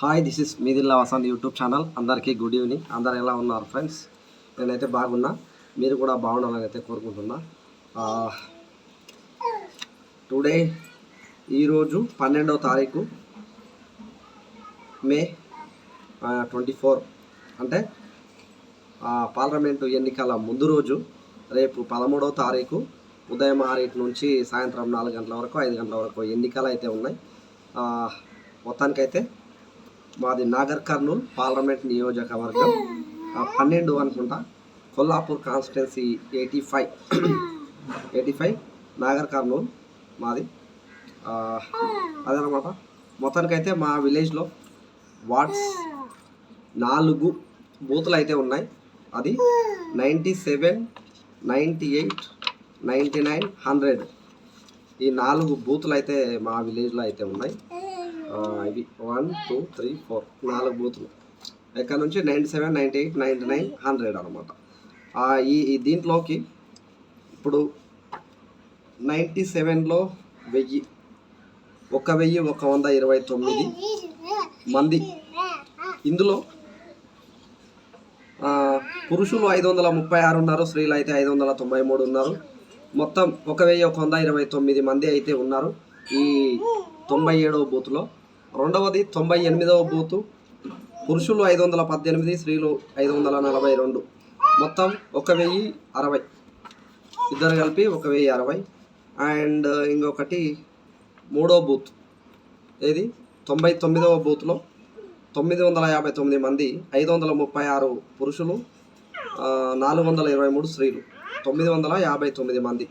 Hi this is మీదిల్లా Vasanth YouTube channel అందరికీ good evening అందరు ఎలా ఉన్నారు ఫ్రెండ్స్ నేనైతే బాగున్నా. మీరు కూడా బాగుండాలని అయితే కోరుకుంటున్నా. టుడే ఈరోజు పన్నెండవ తారీఖు మే ట్వంటీ ఫోర్ అంటే పార్లమెంటు ఎన్నికల ముందు రోజు రేపు పదమూడవ తారీఖు ఉదయం ఆరింటి నుంచి సాయంత్రం నాలుగు గంటల వరకు ఐదు గంటల వరకు ఎన్నికలు అయితే ఉన్నాయి. మొత్తానికైతే మాది నాగర్ కర్నూల్ పార్లమెంట్ నియోజకవర్గం. ఆ, పన్నెండు అనుకుంటా. Kollapur constituency eighty five. Eighty five Nagar Kurnool మాది. ఆ, అదనమాట. మొత్తానికైతే మా విలేజ్లో వార్డ్స్ నాలుగు బూతులు అయితే ఉన్నాయి. అది ninety seven ninety eight ninety nine hundred. ఈ నాలుగు బూతులు అయితే మా విలేజ్లో అయితే ఉన్నాయి. ఇది వన్ టూ త్రీ ఫోర్ నాలుగు బూతులు. ఇక్కడ నుంచి ninety seven ninety eight ninety nine hundred అనమాట ఈ ఈ దీంట్లోకి ఇప్పుడు నైంటీ సెవెన్లో వెయ్యి ఒక వెయ్యి ఒక వంద ఇరవై తొమ్మిది మంది. ఇందులో పురుషులు ఐదు వందల ముప్పై ఆరు ఉన్నారు స్త్రీలు అయితే ఐదు వందల తొంభై మూడు ఉన్నారు. మొత్తం ఒక వెయ్యి ఒక వంద ఇరవై తొమ్మిది మంది అయితే ఉన్నారు ఈ తొంభై ఏడవ బూత్లో. రెండవది తొంభై ఎనిమిదవ బూతు పురుషులు ఐదు వందల పద్దెనిమిది స్త్రీలు ఐదు వందల నలభై రెండు. మొత్తం ఒక వెయ్యి అరవై. ఇద్దరు కలిపి ఒక వెయ్యి అరవై. అండ్ ఇంకొకటి మూడో బూత్. ఏది? తొంభై తొమ్మిదవ బూత్లో తొమ్మిది వందల యాభై తొమ్మిది మంది ఐదు వందల ముప్పై ఆరు పురుషులు నాలుగు వందల ఇరవై మూడు స్త్రీలు. తొమ్మిది వందల యాభై తొమ్మిది మంది.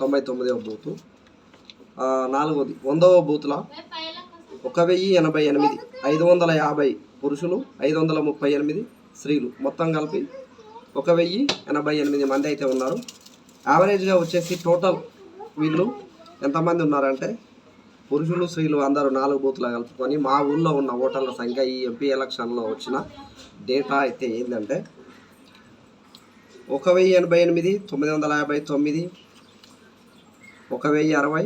తొంభై తొమ్మిదవ బూతు. నాలుగవది వందవ బూత్లో ఒక వెయ్యి ఎనభై ఎనిమిది ఐదు వందల యాభై పురుషులు ఐదు వందల ముప్పై ఎనిమిది స్త్రీలు. మొత్తం కలిపి ఒక వెయ్యి ఎనభై ఎనిమిది మంది అయితే ఉన్నారు. యావరేజ్గా వచ్చేసి టోటల్ వీళ్ళు ఎంతమంది ఉన్నారంటే పురుషులు స్త్రీలు అందరూ నాలుగు బూతులు కలుపుకొని మా ఊళ్ళో ఉన్న ఓటర్ల సంఖ్య ఈ ఎంపీ ఎలక్షన్లో వచ్చిన డేటా అయితే ఏంటంటే ఒక వెయ్యి ఎనభై ఎనిమిది తొమ్మిది వందల యాభై తొమ్మిది ఒక వెయ్యి అరవై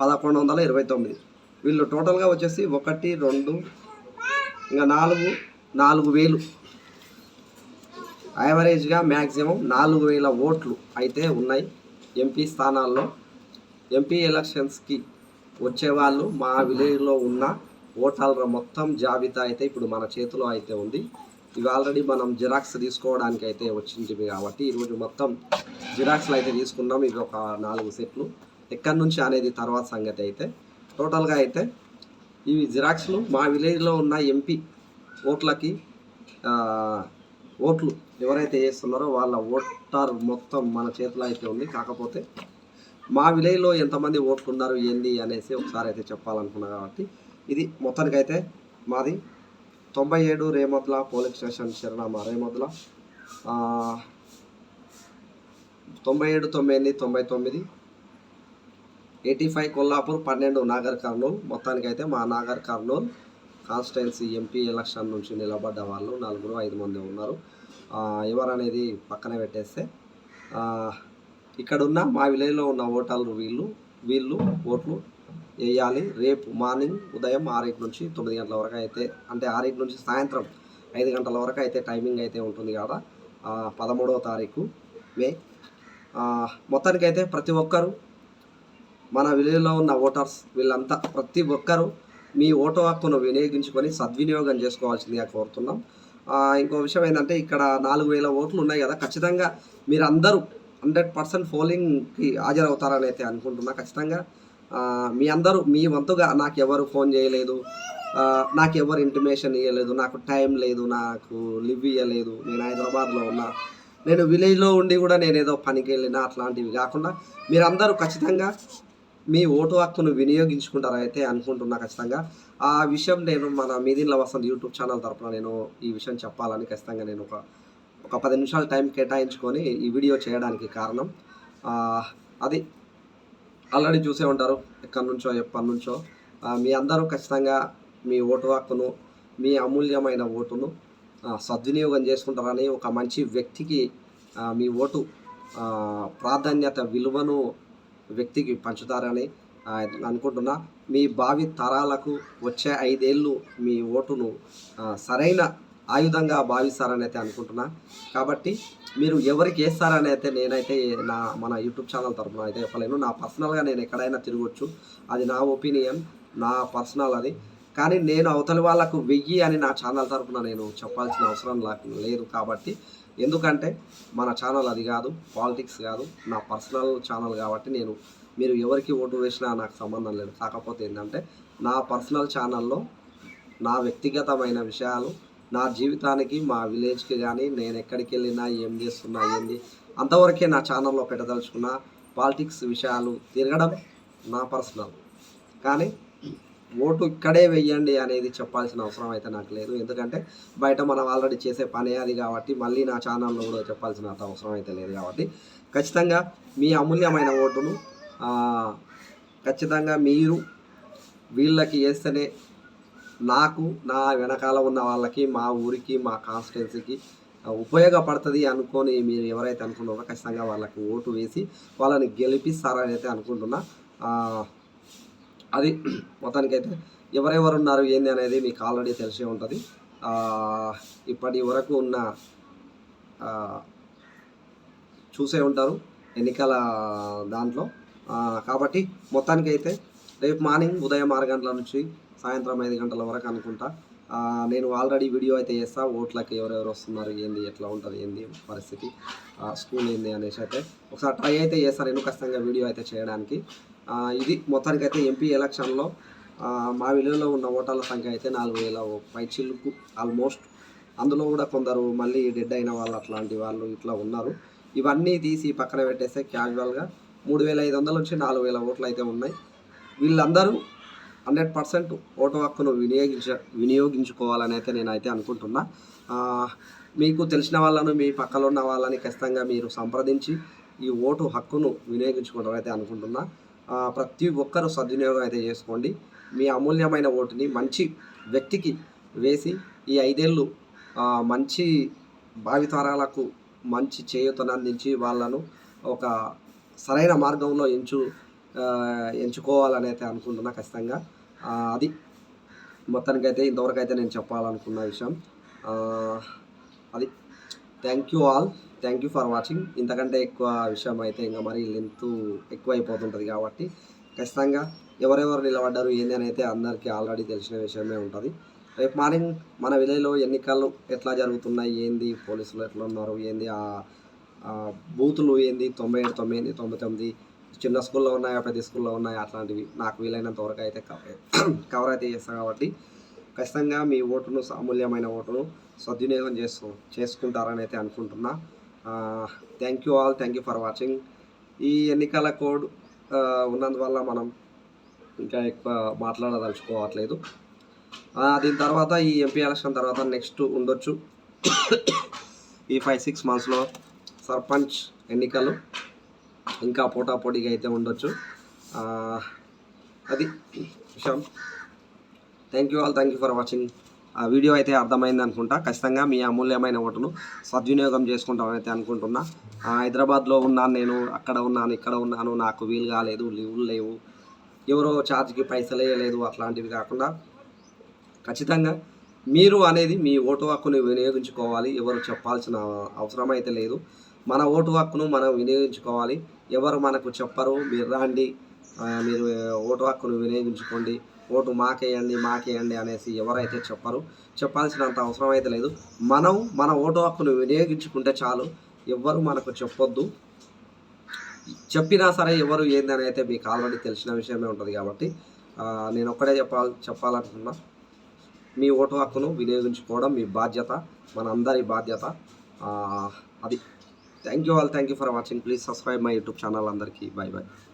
పదకొండు వందల ఇరవై తొమ్మిది. వీళ్ళు టోటల్గా వచ్చేసి ఒకటి రెండు ఇంకా నాలుగు నాలుగు వేలు. యావరేజ్గా మ్యాక్సిమం నాలుగు వేల ఓట్లు అయితే ఉన్నాయి ఎంపీ స్థానాల్లో. ఎంపీ ఎలక్షన్స్కి వచ్చేవాళ్ళు మా విలేజ్లో ఉన్న ఓటర్ల మొత్తం జాబితా అయితే ఇప్పుడు మన చేతిలో అయితే ఉంది. ఇవి ఆల్రెడీ మనం జిరాక్స్ తీసుకోవడానికి అయితే వచ్చింది కాబట్టి ఈరోజు మొత్తం జిరాక్స్లు అయితే తీసుకున్నాం. ఇవి ఒక నాలుగు సెట్లు. ఎక్కడి నుంచి అనేది తర్వాత సంగతి అయితే. టోటల్గా అయితే ఇవి జిరాక్స్లు మా విలేజ్లో ఉన్న ఎంపీ ఓట్లకి ఓట్లు ఎవరైతే చేస్తున్నారో వాళ్ళ ఓటర్ మొత్తం మన చేతిలో అయితే ఉంది. కాకపోతే మా విలేజ్లో ఎంతమంది ఓట్లు ఉన్నారు ఏంది అనేసి ఒకసారి అయితే చెప్పాలనుకున్నా కాబట్టి ఇది మొత్తానికైతే మాది తొంభై ఏడు రేమద్ల పోలీస్ స్టేషన్ చిరునామా రేమద్ల. తొంభై ఏడు తొమ్మిది ఎనిమిది తొంభై తొమ్మిది ఎయిటీ ఫైవ్ కొల్లాపూర్ పన్నెండు నాగర్ కర్నూలు. మొత్తానికైతే మా Nagar Kurnool constituency MP election నుంచి నిలబడ్డ వాళ్ళు నలుగురు ఐదు మంది ఉన్నారు. ఎవరనేది పక్కన పెట్టేస్తే ఇక్కడున్న మా విలేజ్లో ఉన్న ఓటర్లు వీళ్ళు వీళ్ళు ఓట్లు వేయాలి. రేపు మార్నింగ్ ఉదయం ఆరింటి నుంచి తొమ్మిది గంటల వరకు అయితే అంటే ఆరింటి నుంచి సాయంత్రం ఐదు గంటల వరకు అయితే టైమింగ్ అయితే ఉంటుంది కదా పదమూడవ తారీఖు మే. మొత్తానికైతే ప్రతి ఒక్కరూ మన విలేజ్లో ఉన్న ఓటర్స్ వీళ్ళంతా ప్రతి ఒక్కరూ మీ ఓటు హక్కును వినియోగించుకొని సద్వినియోగం చేసుకోవాల్సిందిగా కోరుతున్నాం. ఇంకో విషయం ఏంటంటే ఇక్కడ నాలుగు వేల ఓట్లు ఉన్నాయి కదా ఖచ్చితంగా మీరందరూ హండ్రెడ్ పర్సెంట్ పోలింగ్కి హాజరవుతారని అయితే అనుకుంటున్నా. ఖచ్చితంగా మీ అందరూ మీ వంతుగా నాకు ఎవరు ఫోన్ చేయలేదు నాకు ఎవరు ఇంటిమేషన్ ఇవ్వలేదు నాకు టైం లేదు నాకు లివ్ ఇవ్వలేదు నేను హైదరాబాద్లో ఉన్నా నేను విలేజ్లో ఉండి కూడా నేను ఏదో పనికి వెళ్ళినా అట్లాంటివి కాకుండా మీరందరూ ఖచ్చితంగా మీ ఓటు హక్కును వినియోగించుకుంటారైతే అనుకుంటున్నా ఖచ్చితంగా. ఆ విషయం నేను మన మీదిన్ల వసంత్ యూట్యూబ్ ఛానల్ తరపున నేను ఈ విషయం చెప్పాలని ఖచ్చితంగా నేను ఒక ఒక పది నిమిషాలు టైం కేటాయించుకొని ఈ వీడియో చేయడానికి కారణం. అది ఆల్రెడీ చూసే ఉంటారు ఎక్కడి నుంచో ఎప్పటి నుంచో. మీ అందరూ ఖచ్చితంగా మీ ఓటు హక్కును మీ అమూల్యమైన ఓటును సద్వినియోగం చేసుకుంటారని ఒక మంచి వ్యక్తికి మీ ఓటు ప్రాధాన్యత విలువను వ్యక్తికి పంచుతారని అనుకుంటున్నా. మీ భావి తరాలకు వచ్చే ఐదేళ్ళు మీ ఓటును సరైన ఆయుధంగా భావిస్తారని అయితే అనుకుంటున్నా. కాబట్టి మీరు ఎవరికి వేస్తారని అయితే నేనైతే నా మన యూట్యూబ్ ఛానల్ తరఫున అయితే చెప్పలేను నా పర్సనల్గా నేను ఎక్కడైనా తిరగొచ్చు. అది నా ఒపీనియన్ నా పర్సనల్ అది. కానీ నేను అవతలి వాళ్ళకు వెయ్యి అని నా ఛానల్ తరఫున నేను చెప్పాల్సిన అవసరం నాకు లేదు కాబట్టి ఎందుకంటే మన ఛానల్ అది కాదు పాలిటిక్స్ కాదు నా పర్సనల్ ఛానల్ కాబట్టి నేను మీరు ఎవరికి ఓటు వేసినా నాకు సంబంధం లేదు. కాకపోతే ఏంటంటే నా పర్సనల్ ఛానల్లో నా వ్యక్తిగతమైన విషయాలు నా జీవితానికి మా విలేజ్కి కానీ నేను ఎక్కడికి వెళ్ళినా ఏం చేస్తున్నా ఏంది అంతవరకే నా ఛానల్లో పెట్టదలుచుకున్న పాలిటిక్స్ విషయాలు తిరగడం నా పర్సనల్. కానీ ఓటు ఇక్కడే వెయ్యండి అనేది చెప్పాల్సిన అవసరం అయితే నాకు లేదు. ఎందుకంటే బయట మనం ఆల్రెడీ చేసే పనే అది కాబట్టి మళ్ళీ నా ఛానల్లో కూడా చెప్పాల్సిన అంత అవసరం అయితే లేదు కాబట్టి ఖచ్చితంగా మీ అమూల్యమైన ఓటును ఖచ్చితంగా మీరు వీళ్ళకి వేస్తేనే నాకు నా వెనకాల ఉన్న వాళ్ళకి మా ఊరికి మా కాన్స్టిట్యున్సీకి ఉపయోగపడుతుంది అనుకొని మీరు ఎవరైతే అనుకున్నారో ఖచ్చితంగా వాళ్ళకి ఓటు వేసి వాళ్ళని గెలిపిస్తారని అయితే అనుకుంటున్నా. అది మొత్తానికైతే ఎవరెవరు ఉన్నారు ఏంది అనేది మీకు ఆల్రెడీ తెలిసే ఉంటుంది. ఇప్పటి వరకు ఉన్న చూసే ఉంటారు ఎన్నికల దాంట్లో. కాబట్టి మొత్తానికైతే రేపు మార్నింగ్ ఉదయం ఆరు గంటల నుంచి సాయంత్రం ఐదు గంటల వరకు అనుకుంటా. నేను ఆల్రెడీ వీడియో అయితే చేస్తా. ఓట్లకి ఎవరెవరు వస్తున్నారు ఏంది ఎట్లా ఉంటుంది ఏంది పరిస్థితి స్కూల్ ఏంది అనేసి అయితే ఒకసారి ట్రై అయితే చేస్తాను నేను ఖచ్చితంగా వీడియో అయితే చేయడానికి. ఇది మొత్తానికైతే ఎంపీ ఎలక్షన్లో మా విలువలో ఉన్న ఓటర్ల సంఖ్య అయితే నాలుగు వేల పైచిల్కు ఆల్మోస్ట్. అందులో కూడా కొందరు మళ్ళీ డెడ్ అయిన వాళ్ళు అట్లాంటి వాళ్ళు ఇట్లా ఉన్నారు. ఇవన్నీ తీసి పక్కన పెట్టేస్తే క్యాజువల్గా మూడు వేల ఐదు వందల నుంచి నాలుగు వేల ఓట్లు అయితే ఉన్నాయి. వీళ్ళందరూ హండ్రెడ్ పర్సెంట్ ఓటు హక్కును వినియోగించ వినియోగించుకోవాలని అయితే నేనైతే అనుకుంటున్నా. మీకు తెలిసిన వాళ్ళను మీ పక్కలో ఉన్న వాళ్ళని ఖచ్చితంగా మీరు సంప్రదించి ఈ ఓటు హక్కును వినియోగించుకుంటారైతే అయితే అనుకుంటున్నా. ప్రతి ఒక్కరూ సద్వినియోగం అయితే చేసుకోండి. మీ అమూల్యమైన ఓటుని మంచి వ్యక్తికి వేసి ఈ ఐదేళ్ళు మంచి భావితరాలకు మంచి చేయూతనందించి వాళ్ళను ఒక సరైన మార్గంలో ఎంచు ఎంచుకోవాలని అయితే అనుకుంటున్నా ఖచ్చితంగా. అది మొత్తానికైతే ఇంతవరకు అయితే నేను చెప్పాలనుకున్న విషయం. అది. Thank you all thank you for watching ఇంతకంటే ఎక్కువ విషయం అయితే ఇంకా మరి లెంత్ ఎక్కువ అయిపోతుంటుంది కాబట్టి ఖచ్చితంగా ఎవరెవరు నిలబడ్డారు ఏంది అని అయితే అందరికీ ఆల్రెడీ తెలిసిన విషయమే ఉంటుంది. రేపు మార్నింగ్ మన విలేజ్లో ఎన్నికలు ఎట్లా జరుగుతున్నాయి ఏంది పోలీసులు ఎట్లా ఉన్నారు ఏంది ఆ ఆ బూతులు ఏంది తొంభై ఏడు తొంభై ఎనిమిది తొంభై తొమ్మిది చిన్న స్కూల్లో ఉన్నాయా పెద్ద స్కూల్లో ఉన్నాయా అట్లాంటివి నాకు వీలైనంత వరకు అయితే కవర్ కవర్ అయితే చేస్తాను కాబట్టి ఖచ్చితంగా మీ ఓటును అమూల్యమైన ఓటును సద్వినియోగం చేస్తూ చేసుకుంటారని అయితే అనుకుంటున్నా. Thank you all thank you for watching ఈ ఎన్నికల కోడ్ ఉన్నందువల్ల మనం ఇంకా ఎక్కువ మాట్లాడదలుచుకోవట్లేదు. దీని తర్వాత ఈ ఎంపీ ఎలక్షన్ తర్వాత నెక్స్ట్ ఉండొచ్చు. ఈ ఫైవ్ సిక్స్ మంత్స్లో సర్పంచ్ ఎన్నికలు ఇంకా పోటాపోటీగా అయితే ఉండొచ్చు. అది విషయం. Thank you all thank you for watching ఆ వీడియో అయితే అర్థమైంది అనుకుంటా. ఖచ్చితంగా మీ అమూల్యమైన ఓటును సద్వినియోగం చేసుకుంటామని అయితే అనుకుంటున్నా. హైదరాబాద్లో ఉన్నాను నేను అక్కడ ఉన్నాను ఇక్కడ ఉన్నాను నాకు వీలు కాలేదు లీవులు లేవు ఎవరో ఛార్జ్కి పైసలు వేయలేదు అట్లాంటివి కాకుండా ఖచ్చితంగా మీరు అనేది మీ ఓటు హక్కును వినియోగించుకోవాలి. ఎవరు చెప్పాల్సిన అవసరం అయితే లేదు. మన ఓటు హక్కును మనం వినియోగించుకోవాలి. ఎవరు మనకు చెప్పరు మీరు రాండి. మీరు ఓటు హక్కును వినియోగించుకోండి. ఓటు మాకేయండి మాకేయండి అనేసి ఎవరైతే చెప్పరు చెప్పాల్సినంత అవసరం అయితే లేదు. మనం మన ఓటు హక్కును వినియోగించుకుంటే చాలు. ఎవ్వరు మనకు చెప్పొద్దు. చెప్పినా సరే ఎవరు ఏందని అయితే మీకు ఆల్రెడీ తెలిసిన విషయమే ఉంటుంది కాబట్టి నేను ఒక్కడే చెప్పాలి చెప్పాలనుకున్నా. మీ ఓటు హక్కును వినియోగించుకోవడం మీ బాధ్యత మన అందరి బాధ్యత అది. Thank you all thank you for watching please subscribe my YouTube channel అందరికీ బాయ్ బాయ్